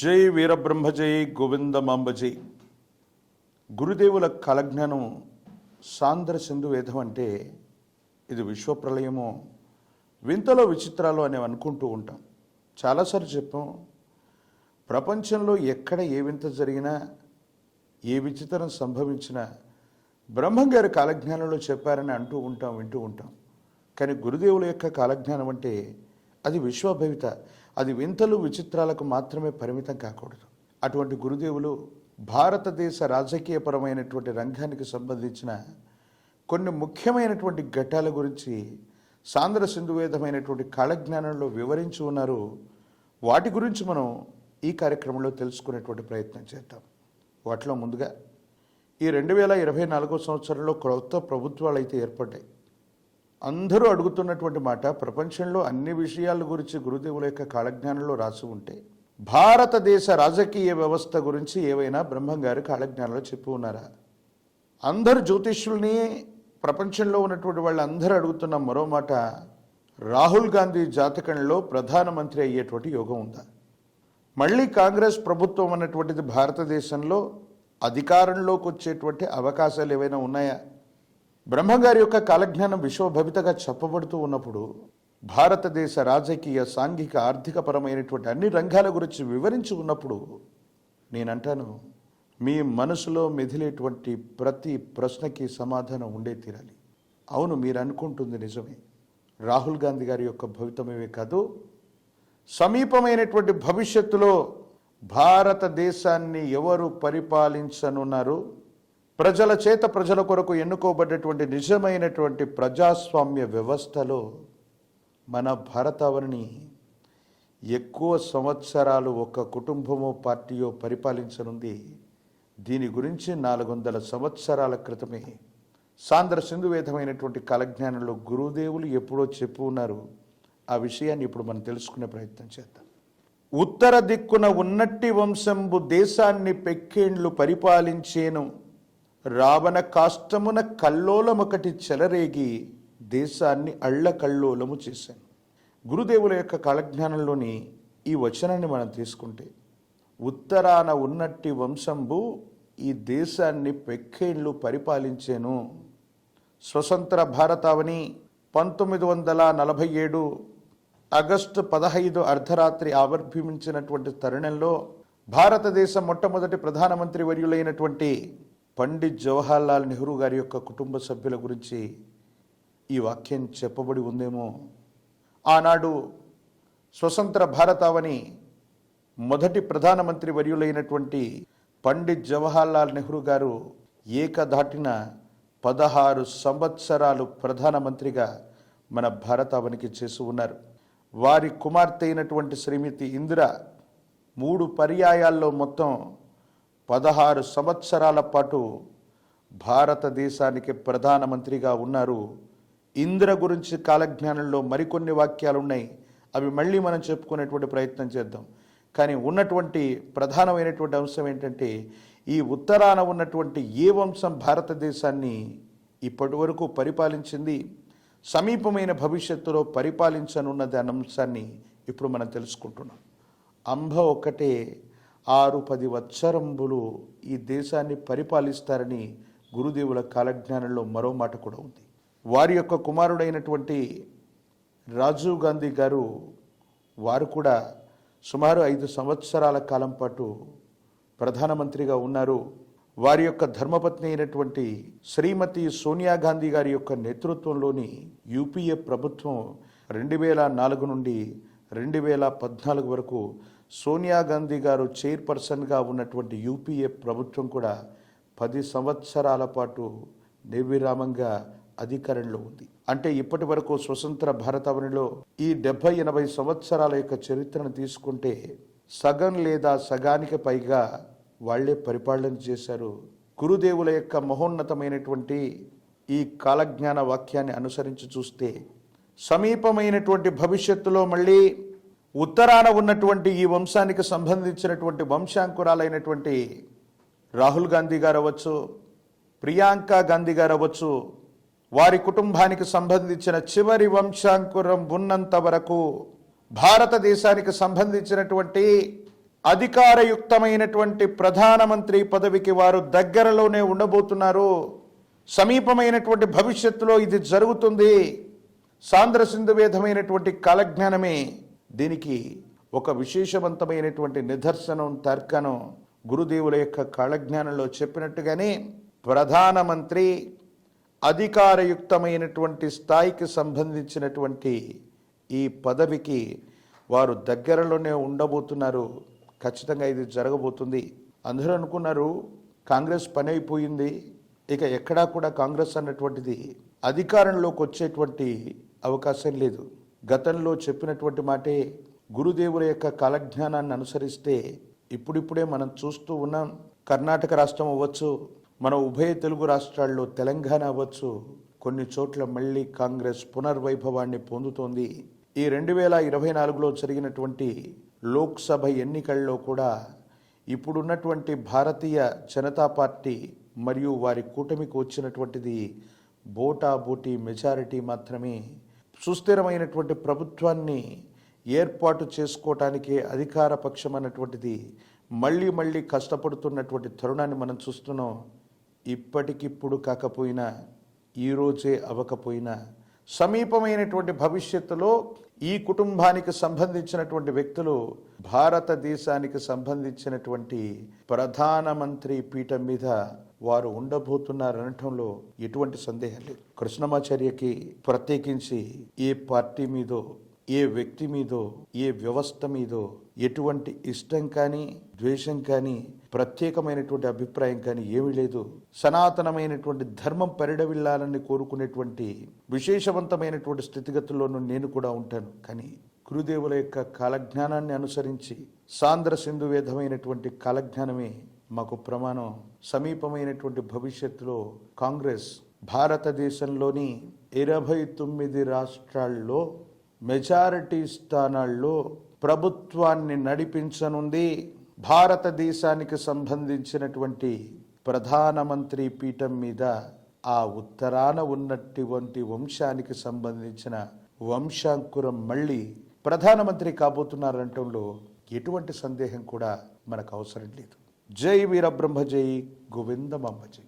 జై వీరబ్రహ్మజై జై గురుదేవుల కాలజ్ఞానం సాంద్ర సింధు వేదం అంటే ఇది విశ్వప్రలయము వింతలో విచిత్రాలు అనేవి అనుకుంటూ ఉంటాం. చాలాసార్లు చెప్పాం ప్రపంచంలో ఎక్కడ ఏ వింత జరిగినా ఏ విచిత్రం సంభవించినా బ్రహ్మంగారి కాలజ్ఞానంలో చెప్పారని అంటూ ఉంటాం వింటూ ఉంటాం. కానీ గురుదేవుల యొక్క కాలజ్ఞానం అంటే అది విశ్వభవిత అది వింతలు విచిత్రాలకు మాత్రమే పరిమితం కాకూడదు. అటువంటి గురుదేవులు భారతదేశ రాజకీయపరమైనటువంటి రంగానికి సంబంధించిన కొన్ని ముఖ్యమైనటువంటి ఘట్టాల గురించి సాంద్ర సింధువేదమైనటువంటి కాలజ్ఞానంలో వివరించి ఉన్నారు. వాటి గురించి మనం ఈ కార్యక్రమంలో తెలుసుకునేటువంటి ప్రయత్నం చేద్దాం. వాటిలో ముందుగా ఈ రెండు వేల ఇరవై నాలుగో సంవత్సరంలో కొత్త ప్రభుత్వాలు అయితే ఏర్పడ్డాయి. అందరూ అడుగుతున్నటువంటి మాట ప్రపంచంలో అన్ని విషయాల గురించి గురుదేవుల యొక్క కాళజ్ఞానంలో రాసి ఉంటే భారతదేశ రాజకీయ వ్యవస్థ గురించి ఏవైనా బ్రహ్మం గారు కాలజ్ఞానంలో చెప్పి ఉన్నారా? అందరు జ్యోతిష్యుల్ని ప్రపంచంలో ఉన్నటువంటి వాళ్ళందరూ అడుగుతున్న మరో మాట రాహుల్ గాంధీ జాతకంలో ప్రధానమంత్రి అయ్యేటువంటి యోగం ఉందా? మళ్ళీ కాంగ్రెస్ ప్రభుత్వం అన్నటువంటిది భారతదేశంలో అధికారంలోకి వచ్చేటువంటి అవకాశాలు ఏవైనా ఉన్నాయా? బ్రహ్మగారి యొక్క కాలజ్ఞానం విశ్వభవితగా చెప్పబడుతూ ఉన్నప్పుడు భారతదేశ రాజకీయ సాంఘిక ఆర్థిక పరమైనటువంటి అన్ని రంగాల గురించి వివరించి ఉన్నప్పుడు నేనంటాను మీ మనసులో మెదిలేటువంటి ప్రతి ప్రశ్నకి సమాధానం ఉండే తీరాలి. అవును మీరు అనుకుంటుంది నిజమే. రాహుల్ గాంధీ గారి యొక్క భవితమేవే కాదు. సమీపమైనటువంటి భవిష్యత్తులో భారతదేశాన్ని ఎవరు పరిపాలించనున్నారు? ప్రజల చేత ప్రజల కొరకు ఎన్నుకోబడ్డటువంటి నిజమైనటువంటి ప్రజాస్వామ్య వ్యవస్థలో మన భారతావనిని ఎక్కువ సంవత్సరాలు ఒక కుటుంబమో పార్టీయో పరిపాలించనుంది. దీని గురించి నాలుగు వందల సంవత్సరాల క్రితమే సాంద్ర సింధువేదమైనటువంటి కాలజ్ఞానంలో గురుదేవులు ఎప్పుడో చెప్పు ఉన్నారు. ఆ విషయాన్ని ఇప్పుడు మనం తెలుసుకునే ప్రయత్నం చేద్దాం. ఉత్తర దిక్కున ఉన్నట్టి వంశంబు దేశాన్ని పెక్కేండ్లు పరిపాలించేను. రావణ కాష్టమున కల్లోలమొకటి చెలరేగి దేశాన్ని అళ్ళకల్లోలము చేశాను. గురుదేవుల యొక్క కాలజ్ఞానంలోని ఈ వచనాన్ని మనం తీసుకుంటే ఉత్తరాన ఉన్నట్టి వంశంబు ఈ దేశాన్ని పెక్కేళ్ళు పరిపాలించేను. స్వతంత్ర భారతావని పంతొమ్మిది వందల నలభై ఏడు ఆగస్టు పదహైదు అర్ధరాత్రి ఆవిర్భవించినటువంటి తరుణంలో భారతదేశ మొట్టమొదటి ప్రధానమంత్రి వర్యులైనటువంటి పండిత్ జవహర్లాల్ నెహ్రూ గారి యొక్క కుటుంబ సభ్యుల గురించి ఈ వాక్యం చెప్పబడి ఉందేమో? ఆనాడు స్వతంత్ర భారతావని మొదటి ప్రధానమంత్రి వర్యులైనటువంటి పండిత్ జవహర్లాల్ నెహ్రూ గారు ఏకదాటిన పదహారు సంవత్సరాలు ప్రధానమంత్రిగా మన భారతావనికి చేసి ఉన్నారు. వారి కుమార్తె అయినటువంటి శ్రీమతి ఇందిర మూడు పర్యాయాల్లో మొత్తం పదహారు సంవత్సరాల పాటు భారతదేశానికి ప్రధానమంత్రిగా ఉన్నారు. ఇంద్ర గురించి కాలజ్ఞానంలో మరికొన్ని వాక్యాలు ఉన్నాయి అవి మళ్ళీ మనం చెప్పుకునేటువంటి ప్రయత్నం చేద్దాం. కానీ ఉన్నటువంటి ప్రధానమైనటువంటి అంశం ఏంటంటే ఈ ఉత్తరాన ఉన్నటువంటి ఏ వంశం భారతదేశాన్ని ఇప్పటి వరకు పరిపాలించింది? సమీపమైన భవిష్యత్తులో పరిపాలించనున్నది అన్న అంశాన్ని ఇప్పుడు మనం తెలుసుకుంటున్నాం. అంబ ఒక్కటే ఆరు పది వత్సరంబులు ఈ దేశాన్ని పరిపాలిస్తారని గురుదేవుల కాలజ్ఞానంలో మరో మాట కూడా ఉంది. వారి యొక్క కుమారుడైనటువంటి రాజీవ్ గాంధీ గారు వారు కూడా సుమారు ఐదు సంవత్సరాల కాలం పాటు ప్రధానమంత్రిగా ఉన్నారు. వారి యొక్క ధర్మపత్ని అయినటువంటి శ్రీమతి సోనియా గాంధీ గారి యొక్క నేతృత్వంలోని యూపీఏ ప్రభుత్వం రెండు వేల నాలుగు నుండి రెండు వేల పద్నాలుగు వరకు సోనియా గాంధీ గారు చైర్పర్సన్గా ఉన్నటువంటి యూపీఏ ప్రభుత్వం కూడా పది సంవత్సరాల పాటు నిర్విరామంగా అధికారంలో ఉంది. అంటే ఇప్పటి వరకు స్వతంత్ర భారతావనిలో ఈ డెబ్బై ఎనభై సంవత్సరాల యొక్క చరిత్రను తీసుకుంటే సగం లేదా సగానికి పైగా వాళ్ళే పరిపాలన చేశారు. గురుదేవుల యొక్క మహోన్నతమైనటువంటి ఈ కాలజ్ఞాన వాక్యాన్ని అనుసరించి చూస్తే సమీపమైనటువంటి భవిష్యత్తులో మళ్ళీ ఉత్తరాన ఉన్నటువంటి ఈ వంశానికి సంబంధించినటువంటి వంశాంకురాలైనటువంటి రాహుల్ గాంధీ గారు అవ్వచ్చు ప్రియాంక గాంధీ గారు అవ్వచ్చు వారి కుటుంబానికి సంబంధించిన చివరి వంశాంకురం ఉన్నంత వరకు భారతదేశానికి సంబంధించినటువంటి అధికారయుక్తమైనటువంటి ప్రధానమంత్రి పదవికి వారు దగ్గరలోనే ఉండబోతున్నారు. సమీపమైనటువంటి భవిష్యత్తులో ఇది జరుగుతుంది. సాంద్ర సింధువేదమైనటువంటి కాలజ్ఞానమే దీనికి ఒక విశేషవంతమైనటువంటి నిదర్శనం తర్కనం గురుదేవుల యొక్క కళజ్ఞానంలో చెప్పినట్టుగానే ప్రధానమంత్రి అధికారయుక్తమైనటువంటి స్థాయికి సంబంధించినటువంటి ఈ పదవికి వారు దగ్గరలోనే ఉండబోతున్నారు. ఖచ్చితంగా ఇది జరగబోతుంది. అందరూ అనుకున్నారు కాంగ్రెస్ పని అయిపోయింది ఇక ఎక్కడా కూడా కాంగ్రెస్ అన్నటువంటిది అధికారంలోకి వచ్చేటువంటి అవకాశం లేదు. గతంలో చెప్పినటువంటి మాటే గురుదేవుల యొక్క కాలజ్ఞానాన్ని అనుసరిస్తే ఇప్పుడిప్పుడే మనం చూస్తూ ఉన్నాం. కర్ణాటక రాష్ట్రం అవ్వచ్చు మన ఉభయ తెలుగు రాష్ట్రాల్లో తెలంగాణ అవ్వచ్చు కొన్ని చోట్ల మళ్ళీ కాంగ్రెస్ పునర్వైభవాన్ని పొందుతోంది. ఈ రెండు వేల ఇరవై నాలుగులో జరిగినటువంటి లోక్సభ ఎన్నికల్లో కూడా ఇప్పుడున్నటువంటి భారతీయ జనతా పార్టీ మరియు వారి కూటమికి వచ్చినటువంటిది బోటా బోటీ మెజారిటీ మాత్రమే. సుస్థిరమైనటువంటి ప్రభుత్వాన్ని ఏర్పాటు చేసుకోవటానికి అధికార పక్షం అన్నటువంటిది మళ్ళీ మళ్ళీ కష్టపడుతున్నటువంటి తరుణాన్ని మనం చూస్తున్నాం. ఇప్పటికిప్పుడు కాకపోయినా ఈరోజే అవ్వకపోయినా సమీపమైనటువంటి భవిష్యత్తులో ఈ కుటుంబానికి సంబంధించినటువంటి వ్యక్తులు భారతదేశానికి సంబంధించినటువంటి ప్రధానమంత్రి పీఠం మీద వారు ఉండబోతున్నారనటంలో ఎటువంటి సందేహం లేదు. కృష్ణమాచార్యకి ప్రత్యేకించి ఏ పార్టీ మీదో ఏ వ్యక్తి మీదో ఏ వ్యవస్థ మీదో ఎటువంటి ఇష్టం కానీ ద్వేషం కానీ ప్రత్యేకమైనటువంటి అభిప్రాయం కానీ ఏమీ లేదు. సనాతనమైనటువంటి ధర్మం పరిడవిల్లాలని కోరుకునేటువంటి విశేషవంతమైనటువంటి స్థితిగతుల్లోనూ నేను కూడా ఉంటాను. కానీ గురుదేవుల యొక్క కాలజ్ఞానాన్ని అనుసరించి సాంద్ర సింధు వేదమైనటువంటి కాలజ్ఞానమే మాకు ప్రమాణం. సమీపమైనటువంటి భవిష్యత్తులో కాంగ్రెస్ భారతదేశంలోని ఇరవై తొమ్మిది రాష్ట్రాల్లో మెజారిటీ స్థానాల్లో ప్రభుత్వాన్ని నడిపించనుంది భారతదేశానికి సంబంధించినటువంటి ప్రధానమంత్రి పీఠం మీద ఆ ఉత్తరాన ఉన్నటువంటి వంశానికి సంబంధించిన వంశాంకురం మళ్ళీ ప్రధానమంత్రి కాబోతున్నారంటంలో ఎటువంటి సందేహం కూడా మనకు అవసరం లేదు. జై వీరబ్రహ్మ జై గోవిందమమ్మ జై